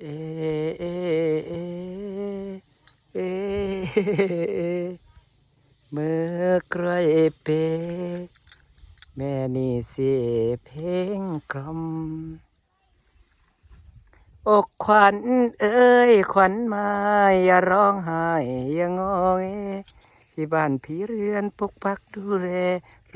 เอเอเอเอเมื่อกรยเป แม่นี่สิเพลงกล่อมอกขวัญเอ้ย ขวัญมาอย่าร้องไห้อย่างงอเงที่บ้านพี่เรือนปกปักดูแล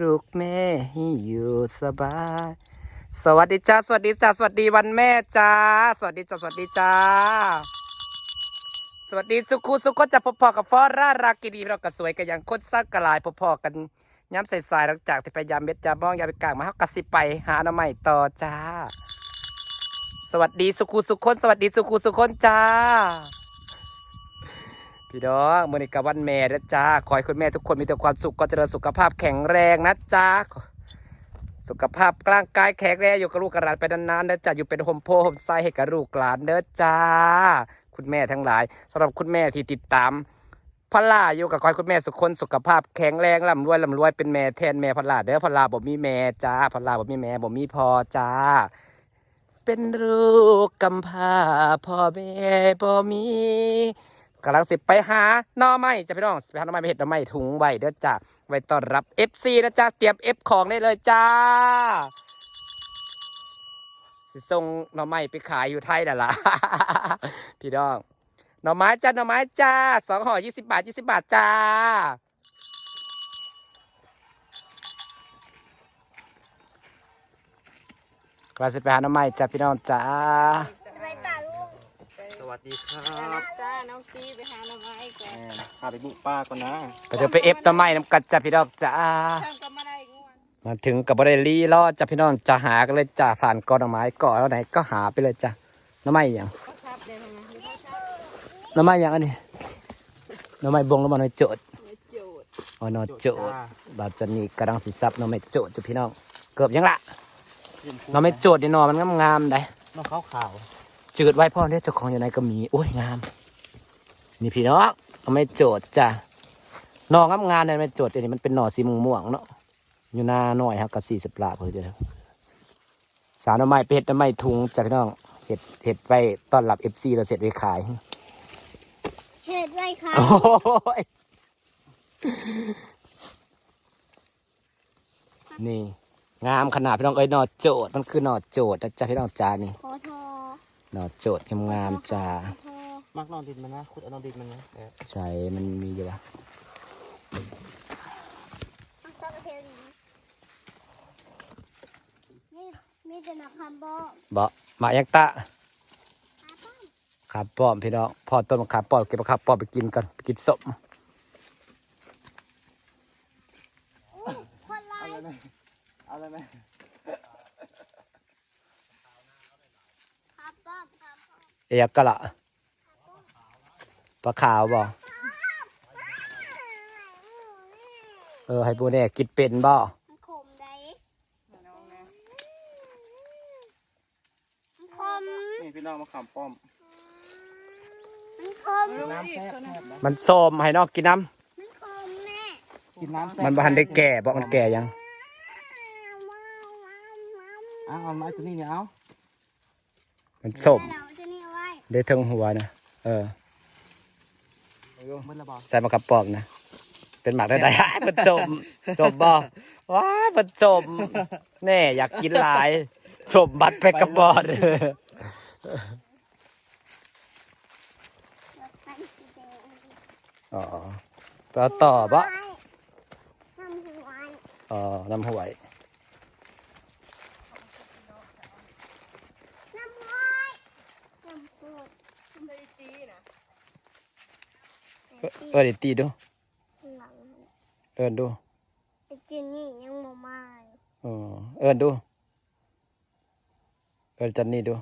ลูกแม่ให้อยู่สบาย สวัสดีจ้า สวัสดีจ้า สวัสดีวันแม่จ้า สวัสดีจ้า สวัสดีจ้า สวัสดีสุขุสุขก็จะพบๆกับฟอร่ารากินีเราก็สวยกันอย่างโคตรซักกะลายพอๆกันย้ำใส่ๆหลังจากที่พยายามเม็ดยาบ้องยาไปกลางมาเขากระสิไปหาหน่อใหม่ต่อจ้า สวัสดีสุขุสุขคน สวัสดีสุขุสุขคนจ้า พี่น้องมื่อนี้กับวันแม่นะจ้า ขอให้คุณแม่ทุกคนมีแต่ความสุขก็เจริญสุขภาพแข็งแรงนะจ้า สุขภาพร่างกายแข็งแรงอยู่กับลูกกับหลานไปนานๆนะจ้าอยู่เป็นโฮมโพโฮมไซให้กับลูกหลานเด้อจ้า คุณแม่ทั้งหลายสำหรับคุณแม่ที่ติดตามพลล่าอยู่กับคอยคุณแม่สุขคนสุขภาพแข็งแรงร่ำรวยร่ำรวยเป็นแม่แทนแม่พลล่าเด้อพลล่าบ่มีแม่จ้าพลล่าบ่มีแม่บ่มีพ่อจ้า เป็นลูกกำพร้าพ่อแม่บ่มี กำลังสิไปหาหน่อไม้จะพี่น้องสิไปหาหน่อไม้ไปเห็ดหน่อไม้ถุงไว้เด้อจ้าไว้ต้อนรับ FC นะจ้าเตรียม F ของได้เลยจ้าสิส่งหน่อไม้ไปขายอยู่ไทยน่ะล่ะ พี่น้องหน่อไม้จ้าหน่อไม้จ้าสองห่อยี่สิบาทยี่สิบาทจ้ากลาสิไปหาหน่อไม้จ้าพี่น้องจ้า วัสดีครับจ้าน้องตีไปหาหน่อไม้ก่อนแม่พาไปบุกป้าก่อนนะก็เดี๋ยวไปเอฟหน่อไม้น้ำกัดจ้าพี่น้องจ้าทำก็มาได้งวนมาถึงกับบริลีรอดจ้าพี่น้องจะหากันเลยจ้าผ่านกอหน่อไม้ก่อนแล้วไหนก็หาไปเลยจ้าหน่อไม้อย่างก็ชับได้ไหมนะหรือว่าชับหน่อไม้อย่างอันนี้หน่อไม้บงแล้วมันหน่อยโจดไม่โจดอ๋อหน่อโจดบาดจันนี่กำลังสิซับหน่อไม้โจดจ้าพี่น้องเกือบยังละหน่อไม้โจดนี่หน่อมันงามๆได้น้องขาวขาว จืดไว้พ่อเนี่ยเจ้าของอยู่ไหนก็มีโอ้ยงาม นี่พี่น้องเอาไม่โจดจ้ะหนองามงามเนี่ยไม่โจดเดี๋ยวนี้มันเป็นหน่อสีม่วงๆเนาะอยู่หน้าหน่อยครับกับสี่สิบลาเพื่อจะสาวหน้ำไม้เป็ดหน้ำไม้ทุงจ้ะพี่น้องเห็ดเห็ดไปต้อนรับเอฟซีเราเสร็จไปขายเห็ดไว้ค่ะโอ้ยนี่ งามขนาดพี่น้องเอ้ยหน่อโจดมันคือหน่อโจดนะจ๊ะพี่น้องจ้านี่ขอโทอ หน่อโจดงามๆจ้าขอโทอมักนอนดินมันนะขุดเอานอนดินมันนะเออใช่มันมีอยู่ปะต้องต้องเทลดีนี่มีแต่หนักคำบอกบ่มายักตะอาป้อมขาป้อมพี่น้องพอต้นมะขามป้อมเก็บมะขามป้อมไปกินกันไปกินสม อู้คนไล่ เอาเลยไหม ขาป้อมขาป้อม เอยกกะละปลาขาวบ่เออให้ปูเนี่ยกินเป็นบ่มันขมได้มันขมนี่พี่น้องมาขามป้อมมันขมน้ำแซ่บมันส้มให้นอกกินน้ำมันขมแม่กินน้ำแซ่บมันบ่ทันได้แก่บ่มันแก่ยังเอาเอาไม้ตัวนี้เนี่ยเอามันส้ม ไว้ได้เทิงหัวนะเออมืดละบ่ใส่มะขามป้อมนะ เป็นหมากได้ได้มันส้มส้มบ่ว้ามันส้มแน่อยากกินหลายส้มบัดไปกระบอดอ๋อไปเอาต่อปะทำหัวอ๋อน้ำหวย น้ำห้อยน้ำปูด เออเออเดี๋ยวตีดูหลังเอินดูไอ้จินนี่ยังบ่มาอ๋อเอินดูเอินจันนี่ดู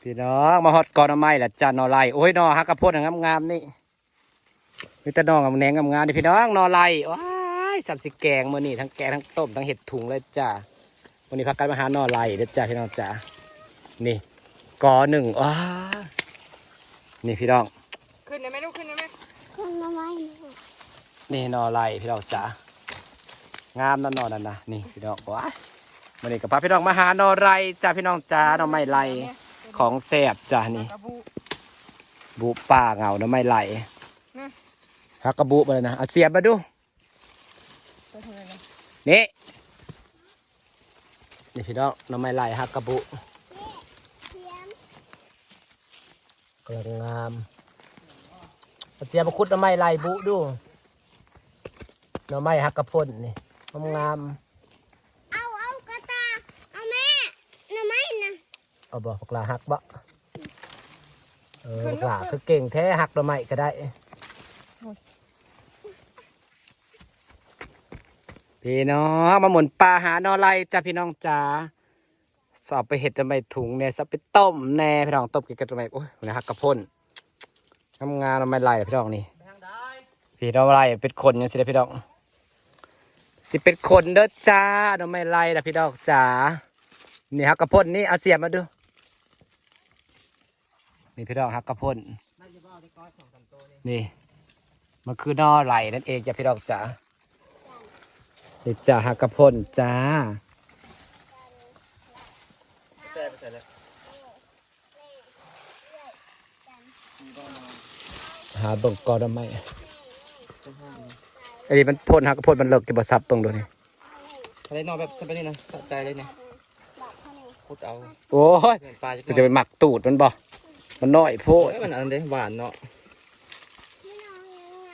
พี่น้องมาฮอดกอนเอาไม้ละจ้านอไลโอ้ยนอฮักกระโพดงามงามๆนี่มีแต่นองกับแหนงงามงามๆนี่พี่น้องนอไลว้ายสับสิแกงมื้อนี้ทั้งแกงทั้งต้มทั้งเห็ดถุงเลยจ้าวันนี้พักกันมาหานอไลเด้อจ้าพี่น้องจ้านี่ กอหนึ่งว้านี่พี่น้อง ขึ้นได้ไหมลูกขึ้นได้ไหมคนมาไว้นี่นอไลพี่น้องจ๋างามนั่นนอนนั่นนะนี่พี่น้องว้ายวันนี้กับพาพี่น้องมาหาหนอไรจ้าพี่น้องจ้าหนอไม้ไรของแซ่บจ้านี่กระบุบุป่าเหงาหนอไม้ไรนะฮักกระบุมาเลยนะเอาเสียบมาดูไปทางไหนนะนี่นี่พี่น้องหนอไม้ไรฮักกระบุ เทียม กำลังงามเอาเสียบมาคุดหนอไม้ไรบุดูหนอไม้ฮักกระพ่นนี่งามงามเอาเอากระตาเอาแม่หน่อไม้นะๆเอาบอกพวกลาฮักบ่เออพวกลาคือเก่งแท้ฮักหนอไม้ก็ได้พี่น้องมาหมุนปลาหาหนอไรจ้าพี่น้องจ้า สอบไปเห็ดทำไมถุงเนี่ยสับไปต้มแน่พี่น้องต้มกินกันทำไมโอ้ยนะฮักกระพ่นทำงานทำไมไรพี่น้องนี่พี่น้องไรเป็นคนยังสิได้พี่น้องสิเป็นคนเด้อจ้าทำไมไรล่ะพี่น้องจ้านี่ฮักกระพ่นนี่เอาเสียบมาดูนี่พี่น้องฮักกระพ่นนี่มันคือนอไรนั่นเองจ้าพี่น้องจ้านี่จ้าฮักกระพ่นจ้า แซ่บไปใส่แล้ว หาเบิ่งกอดำไมไอ้นี่มันพ่นฮักกระพ่นมันเลิกกี่บซับเบิ่งดูนี่อะไรนอนแบบสบายนี่นะสะใจเลยเนี่ยบอกเขาหน่อยพุดเอาโอ้ยเงินปลาจะมันจะไปหมักตูดมันบ่มันน้อยโพโอ้ดยมันอันเด้หวานเนาะพี่น้องยังไง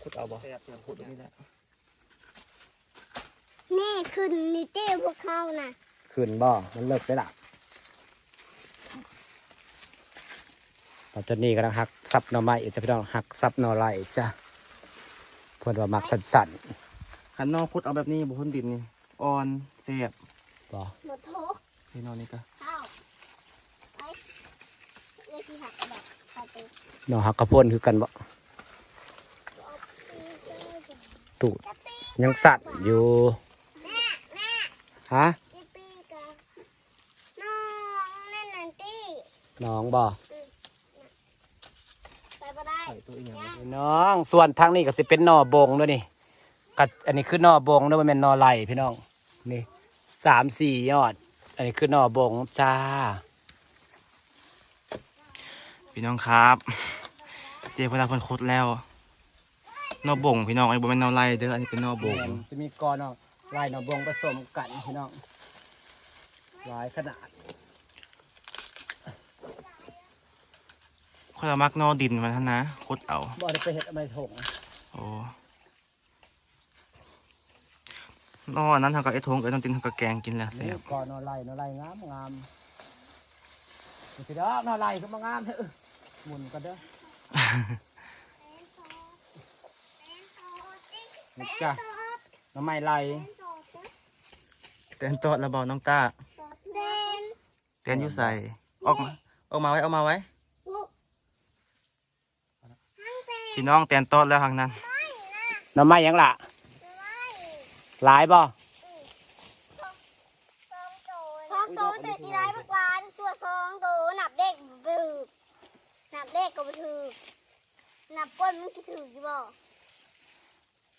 พุดเอาบ่แซ่บพุดนี่แหละแม่ขึ้นนิเต้พวกเขาน่ะขึ้นบ่มันเลิกไปละ ตอนนี้กำลังหักซับหน่อไม้จะพี่น้องหักซับหน่อไรจ้ะเพิ่นว่าหมักสั่นขันนอกพุดเอาแบบนี้บุพ้นดินนี่อ่อนแซ่บๆบ่หมดทุกพี่นอนนี่ก็เข้าไปเลขที่หักกระบอกเข้าไปหน่อหักกระพ่นคือกันบ่ตูดจะปียังสั่นอยู่แม่แม่ฮะจะปีกับน้องนั่นนันตี้น้องบ่ ไปบ่ได้ใส่ตัวอีกอย่างพี่น้อง ส่วนทางนี้ก็สิเป็นหน่อบงด้วยนี่กัอันนี้คือหน่อบงด้วยมันเป็นหน่อไหลพี่น้อง นี่สามสี่ยอด อันนี้คือหน่อบงจ้า พี่น้องครับ เจ๊พลาเพิ่นคุดแล้วนอบ่งพี่น้องไอ้บ่แม่นนอไล่เด้ออันนี้เป็นนอบ่งจะมีกอหน่อไหลหน่อบงผสมกันพี่น้องหลายขนาด ค่อยเอามักนอดินมันท่านนะคุดเอาบ่ได้ไปเห็ดอะไรถงโอ้นออันนั้นทำกับไอ้ทงไอ้น้องตินทำกับแกงกินแล้วแซ่นี่บกอหน่อไหลหน่อไหลงามงามนี่พี่น้องหน่อไหลก็มางามเถอะหมุนกันเด้อนี่จ้ะหน่อไม้ไหลเต้นโตดระเบาน้องต้าเดนเต้นอยู่ใส่ออกมาออกมาไว้ออกมาไว้ บุกทั้งเตน พี่น้องเต้นโตดแล้วทางนั้นไม่นะหน่อไม้หยังล่ะไม่หลายบ่สองโตมันเตะที่ไรเมื่อวานตัวสองโตนับเด็กบืบนับเด็กก็บ่ถือนับก้นมันกี่ถืออยู่บ่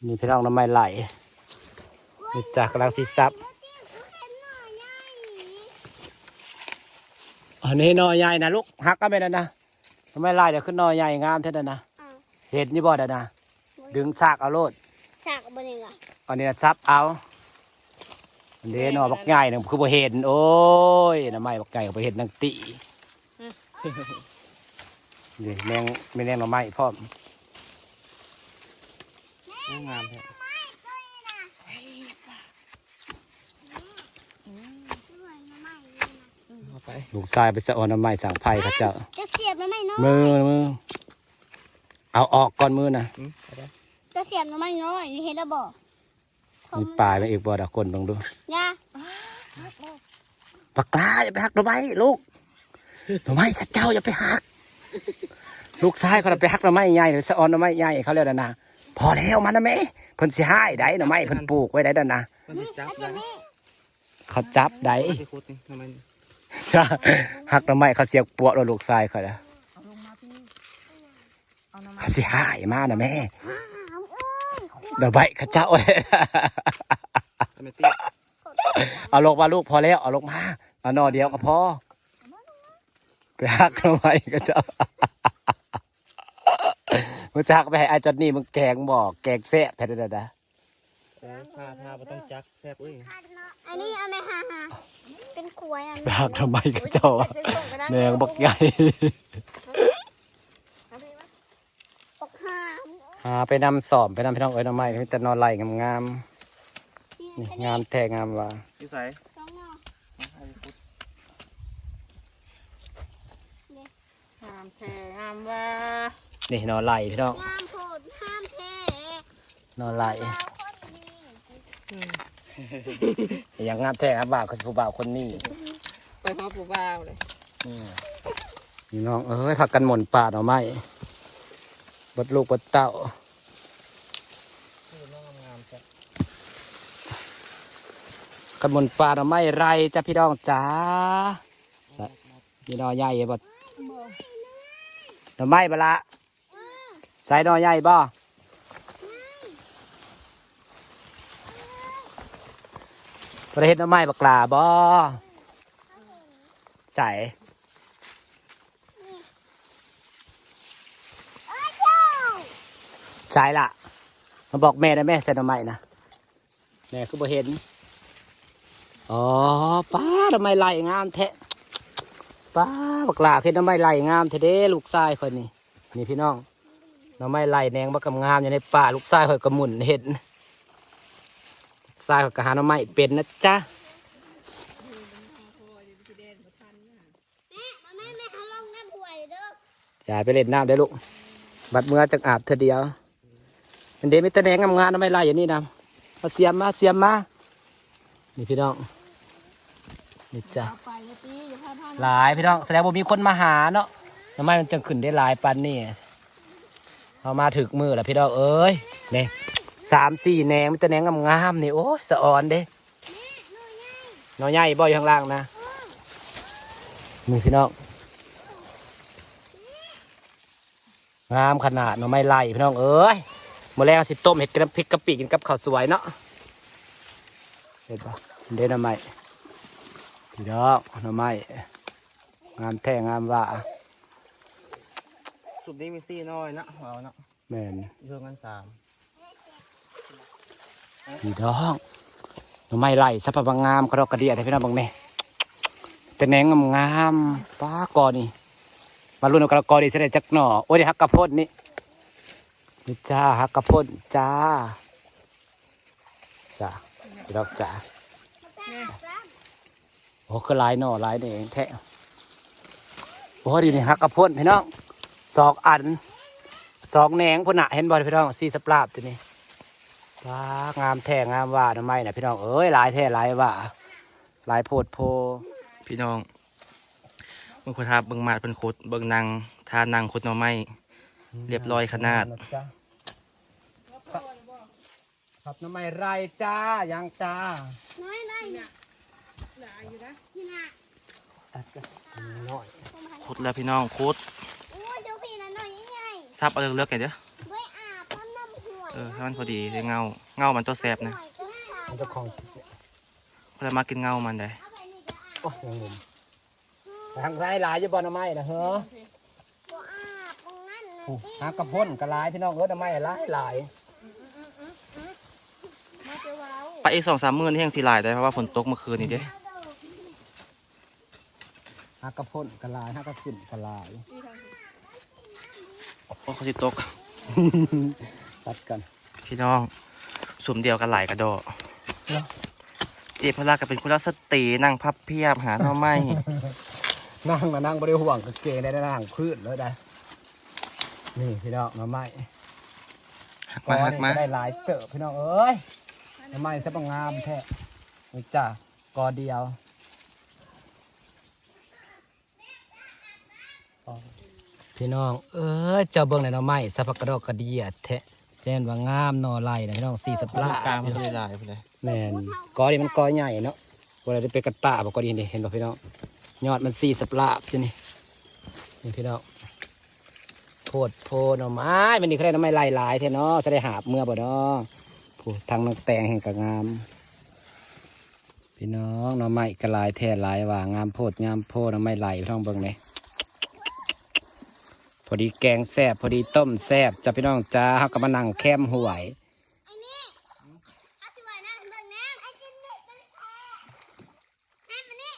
นี่พี่น้องหน่อไม้ไหลนี่จ้ะกำลังสิซับเดี๋ยวเห็นหน่อยใหญ่อันนี้หน่อใหญ่นะลูกฮักก็ไม่ได้นะหน่อไม้ไหลเดี๋ยวขึ้นหน่อใหญ่งามเท่านั้นนะอ้าว เห็ดนี่บ่ได้นะดึงซากเอาโลดสากบ่นี่ล่ะอันนี้นะซับเอาอันนี้หน่อบักใหญ่นึงคือบ่เห็นโอ้ยหน่อไม้บักใหญ่ก็บ่เห็นนังตินี่แมงไม่แมงหน่อไม้พร้อมโอ้งามแท้ไม่ก็นี่นะด้วยนะไม่นี่นะเอาไปลูกชายไปสะออนหน่อไม้สั่งไผ่เขาเจ้าจะเสียบมันไม่น้อยมือมือ เอาออกก่อนมือนะอืมเอาไปจะเสียบมันไม่น้อยนี่เห็นแล้วบ่มีปลายมาอีกบ่ดอกคนเบังดูยาปากกาอย่าไปหักหน่อไม้ลูกหน่อไม้ข้าเจ้าอย่าไปหัก ลูกชายเขาน่ะไปหักหน่อไม้ใหญ่หรือสะออนหน่อไม้ใหญ่เขาเรียกนะพอแล้วมันนะแม่เพิ่นสิหายได้หน่อไม้เพิ่นปลูกไว้ได้ดันนะมันสิจับได้เขาจับได้มันสิคุดนี่ทำไมนี่จ้าหักหน่อไม้เขาเสียกปวกแล้วลูกชายเขานะเอาลงมาพี่ เอาน้ำมันเขาสิหายมานะแม่อ้าวเอ้ยหน่อไม้ข้าเจ้าทำไมตี้เอาลงมาลูกพอแล้วเอาลงมาเอาหนอเดียวก็พอไปหักทำไมก็จะมึงจะหักไปให้ไอ้จอนนี่มึงแกงบอกแกงแซ่บแท้ๆนะถ้าถ้าไม่ต้องจักแซ่บเอ้ยอันนี้เอาไหมฮะฮะเป็นขวยอันไปหักทำไมก็เจ้าแมงบักใหญ่ ปกห้าม หาไปนำสอบไปนำพี่น้องเอ้ยหน้ำไม้มีแต่นอนไหลงามนี่ๆนี่งามแท้งามว่าอยู่ใส่สองหน่องามแท้งามว่านี่นอนไหลพี่น้องงามโพดห้ามแท้นอนไหลเราคนดีอย่างงามแท้ครับบ่าวคือผู้บ่าวคนนี้ไปพอผู้บ่าวเลยอืมพี่น้องเอ้ยผักกันหม่นป่าหน่อไม้บดลูกบดเต้า กันหม่นป่าไม้ไรจ้ะพี่น้องจ้าพี่น้องใหญ่บดหน่อไม้บละใส่หน่อใหญ่บ่ประเทศน่อไม้บักลาบ่ใส่ใช่ละมาบอกแม่ได้แม่ใส่น่อไม้นะแม่คือบ่เห็น อ๋อป้าทำไมไหลงามแท้ป้าบักหลาคือทำไมไหลงามแท้เด้ลูกชายคนนี้นี่พี่น้องหน่อไมไหลแนงบักกำงามอยู่ในป่าลูกชายคอยกระหมุนเห็นชายคอยกระหาหน่อไมเป็นนะจ๊ะแม่ายเด้อย่าไปเล่นน้ำได้ลูกบัดเมื่อจังอาบเธอเดียวมันเดมิตรแนงงามงามๆหน่อไมไหลอย่างนี้นะมาเสียมมาเสียมมานี่พี่น้อง นี่จ้ะเอาไปเลยตีอย่าพลาดพลาดหลายพี่น้องแสดงว่ามีคนมาหาเนาะทำไมมันจังขึ้นได้หลายปันนี่เอามาถึกมือแล้วพี่น้องเอ้ยเนี่ยสามสี่แหนงมันจะแหนงงามๆนี่โอ้ยสะอ่อนเด้น้อยใหญ่บ่อยข้างล่างนะนี่พี่น้องงามขนาดหน่อไม้ไล่พี่น้องเอ้ยมื่อแรกสิต้มเห็ดกระพริกกะปิกินกับข้าวสวยเนาะเห็นปะเด้หน่อไม้ พี่น้องหน่อไม้งามแท้งามว่าสุดนี้มีซี่น้อยนะเอาเนาะแม่นเยอะกันสามพี่น้องหน่อไม้ไล่สัพพะงามกระดอกกระเดียแต่พี่น้องบางเนี่ยแต่แหนงงามงามๆป้ากอนี่มาลุ้นเอากระกอดีเสด็จจักหน่อโอ้ยเดี๋ยวฮักกระโพดนี่นี่จ้าฮักกระโพดจ้าจ้าพี่น้องจ้าแม่ครับ โอ้คือหลายหน่อหลายนี่เองแท้โอ้ดีนี่ฮักกระโพดพี่น้องสองอันสองแหนงพุ่นน่ะเห็นบ่พี่น้องสีสปลาบตัวนี้ว้างามแท้งามว่าทำไมน่ะพี่น้องเอ้ยหลายแท้หลายว่าหลายโพดโพ พี่น้องเบิ่งคนทาเบิ่งมาดเป็นคุดเบิ่งนางทานางคุดหน่อไม้เรียบร้อยขนาดจ้ะครับน้ำไม่ไรจ้ายังจ้า น้อยได้เนี่ยหลายอยู่นะ พี่น่ะตัดกันน้อยผมหันคุดแล้วพี่น้องคุดโอ้ยเจ้าพี่น่ะน้อยใหญ่ซับเอาเลือกๆกันเด้อๆด้วยอาบน้ำน้ำห่วยเออให้มันพอดีได้เงาเงามันตัวแสบนะห่วยก็ขายมันจะของคนละมากินเงามันได้เอาไปนี่จะอาบโอ้ยยังงมทางไรหลายจะบอน้ำไม้นะเฮ้อบ่อาบตรงนั้นนะโอ้หากระพ่นกระลายพี่น้องเอ้ยน้ำไม้หลายหลายมาเจ้าว้าวไปอีกสองสามมื้อนี่ยังสิหลายได้เพราะว่าฝนตกเมื่อคืนนี่เด้เอาเด้อ หากระพ่นกระลายหากระขึ้นกระลายตีทางนี้โอ้เขาสิตก ตัดกันพี่น้องสุ่มเดียวกันหลายกระโดดเหรอเจพลาก็เป็นคุณรัสตรีนั่งพับเพียบหาหน่อไม้นั่งมานั่งบริห่วงกางเกงได้นั่งพื้นเลยได้นี่พี่น้องน้ำไม้หักมาหักมาได้หลายเติบพี่น้องเอ้ยน้ำไม้ซะบังงามแท้นี่จ้ะกอเดียว พี่น้องเอ้ยเจ้าเบิ่งในหน้ำไม้สะพักกระดอกกระเดียแท้แจ้นว่างามหนอไหลนะพี่น้องสี่สัปลาดาห์กลางมันเลยหลายไปเลยแม่นกอนี่มันกอใหญ่เนาะเวลาได้ไปกระตาบอกกอดีนี่เห็นป่ะพี่น้องยอดมันสี่สัปดาห์จ้ะนี่นี่พี่น้องโพดโพหน่อไม้มันนี่เขาได้หน้ำไม้ลายลายๆแท้เนาะจะได้หาบเมื่อบ่เนาะผู้ทางน้องแตงแห่งกะงาม พี่น้องหน้ำไม้กระลายแท่หลายว่างามโพดงามโพดหน้ำไม้ไหลท่องเบิ่งเลย พอดีแกงแซบพอดีต้มแซบจะพี่น้องจ้าเขาก็มานั่งแคมหวยไอ้นี่อาชิวานะเบิ่งแนมไอ้กินเด็กเป็นแพ้แนมมานี่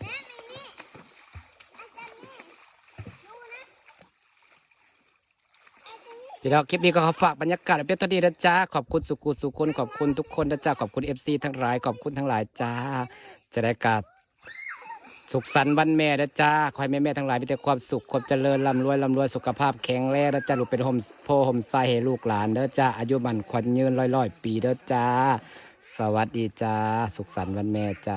แนมมานี่ไอ้จันนี่ดูนะไอ้จันนี่พี่น้องคลิปนี้ก็ขอฝากบรรยากาศเพียงเท่านี้นะจ้าขอบคุณสุกุสุคนขอบคุณทุกคนนะจ้าขอบคุณเอฟซีทั้งหลายขอบคุณทั้งหลายจ้าจะได้กาด สุขสันต์วันแม่นะจ้าขอให้แม่แม่ทั้งหลายมีแต่ความสุขความเจริญร่ำรวยร่ำรวยสุขภาพแข็งแรงนะจ้าลูกเป็นโฮมโพโฮมไซให้ลูกหลานเด้อจ้าอายุมันขวัญยืนร้อยร้อยปีเด้อจ้า สวัสดีจ้า สุขสันต์วันแม่จ้า